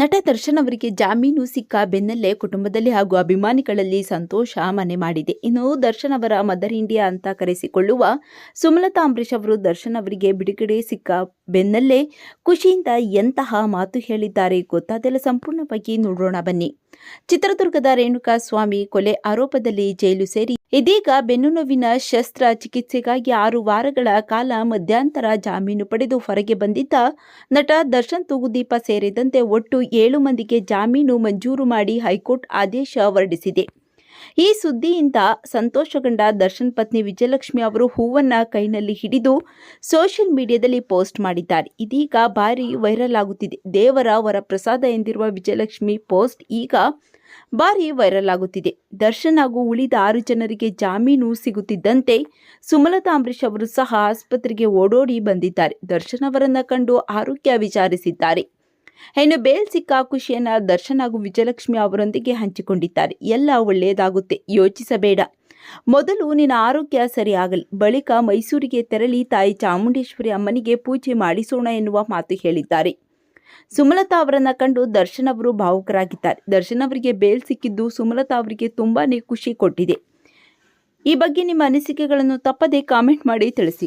ನಟ ದರ್ಶನ್ ಅವರಿಗೆ ಜಾಮೀನು ಸಿಕ್ಕ ಬೆನ್ನಲ್ಲೇ ಕುಟುಂಬದಲ್ಲಿ ಹಾಗೂ ಅಭಿಮಾನಿಗಳಲ್ಲಿ ಸಂತೋಷ ಮನೆ ಮಾಡಿದೆ. ಇನ್ನು ದರ್ಶನ್ ಅವರ ಮದರ್ ಇಂಡಿಯಾ ಅಂತ ಕರೆಸಿಕೊಳ್ಳುವ ಸುಮಲತಾ ಅಂಬರೀಶ್ ಅವರು ದರ್ಶನ್ ಅವರಿಗೆ ಬಿಡುಗಡೆ ಸಿಕ್ಕ ಬೆನ್ನಲ್ಲೇ ಖುಷಿಯಿಂದ ಎಂತಹ ಮಾತು ಹೇಳಿದ್ದಾರೆ ಗೊತ್ತಾದೆಲ್ಲ ಸಂಪೂರ್ಣವಾಗಿ ನೋಡೋಣ ಬನ್ನಿ. ಚಿತ್ರದುರ್ಗದ ರೇಣುಕಾ ಸ್ವಾಮಿ ಕೊಲೆ ಆರೋಪದಲ್ಲಿ ಜೈಲು ಸೇರಿ ಇದೀಗ ಬೆನ್ನು ನೋವಿನ ಶಸ್ತ್ರ ಚಿಕಿತ್ಸೆಗಾಗಿ ಆರು ವಾರಗಳ ಕಾಲ ಮಧ್ಯಂತರ ಜಾಮೀನು ಪಡೆದು ಹೊರಗೆ ಬಂದಿದ್ದ ನಟ ದರ್ಶನ್ ತೂಗುದೀಪ ಸೇರಿದಂತೆ ಒಟ್ಟು ಏಳು ಮಂದಿಗೆ ಜಾಮೀನು ಮಂಜೂರು ಮಾಡಿ ಹೈಕೋರ್ಟ್ ಆದೇಶ ಹೊರಡಿಸಿದೆ. ಈ ಸುದ್ದಿಯಿಂದ ಸಂತೋಷಗೊಂಡ ದರ್ಶನ್ ಪತ್ನಿ ವಿಜಯಲಕ್ಷ್ಮಿ ಅವರು ಹೂವನ್ನು ಕೈನಲ್ಲಿ ಹಿಡಿದು ಸೋಷಿಯಲ್ ಮೀಡಿಯಾದಲ್ಲಿ ಪೋಸ್ಟ್ ಮಾಡಿದ್ದಾರೆ. ಇದೀಗ ಭಾರಿ ವೈರಲ್ ಆಗುತ್ತಿದೆ. ದೇವರ ವರಪ್ರಸಾದ ಎಂದಿರುವ ವಿಜಯಲಕ್ಷ್ಮಿ ಪೋಸ್ಟ್ ಈಗ ಭಾರಿ ವೈರಲ್ ಆಗುತ್ತಿದೆ. ದರ್ಶನ್ ಹಾಗೂ ಉಳಿದ ಆರು ಜನರಿಗೆ ಜಾಮೀನು ಸಿಗುತ್ತಿದ್ದಂತೆ ಸುಮಲತಾ ಅಂಬರೀಷ್ ಅವರು ಸಹ ಆಸ್ಪತ್ರೆಗೆ ಓಡೋಡಿ ಬಂದಿದ್ದಾರೆ. ದರ್ಶನ್ ಅವರನ್ನು ಕಂಡು ಆರೋಗ್ಯ ವಿಚಾರಿಸಿದ್ದಾರೆ. ಇನ್ನು ಬೇಲ್ ಸಿಕ್ಕ ಖುಷಿಯನ್ನು ದರ್ಶನ್ ಹಾಗೂ ವಿಜಯಲಕ್ಷ್ಮಿ ಅವರೊಂದಿಗೆ ಹಂಚಿಕೊಂಡಿದ್ದಾರೆ. ಎಲ್ಲ ಒಳ್ಳೆಯದಾಗುತ್ತೆ. ಯೋಚಿಸಬೇಡ. ಮೊದಲು ನಿನ್ನ ಆರೋಗ್ಯ ಸರಿಯಾಗಲಿ. ಬಳಿಕ ಮೈಸೂರಿಗೆ ತೆರಳಿ ತಾಯಿ ಚಾಮುಂಡೇಶ್ವರಿ ಅಮ್ಮನಿಗೆ ಪೂಜೆ ಮಾಡಿಸೋಣ ಎನ್ನುವ ಮಾತು ಹೇಳಿದ್ದಾರೆ. ಸುಮಲತಾ ಅವರನ್ನ ಕಂಡು ದರ್ಶನ್ ಅವರು ಭಾವುಕರಾಗಿದ್ದಾರೆ. ದರ್ಶನ್ ಅವರಿಗೆ ಬೇಲ್ ಸಿಕ್ಕಿದ್ದು ಸುಮಲತಾ ಅವರಿಗೆ ತುಂಬಾ ಖುಷಿ ಕೊಟ್ಟಿದೆ. ಈ ಬಗ್ಗೆ ನಿಮ್ಮ ಅನಿಸಿಕೆಗಳನ್ನು ತಪ್ಪದೇ ಕಾಮೆಂಟ್ ಮಾಡಿ ತಿಳಿಸಿ.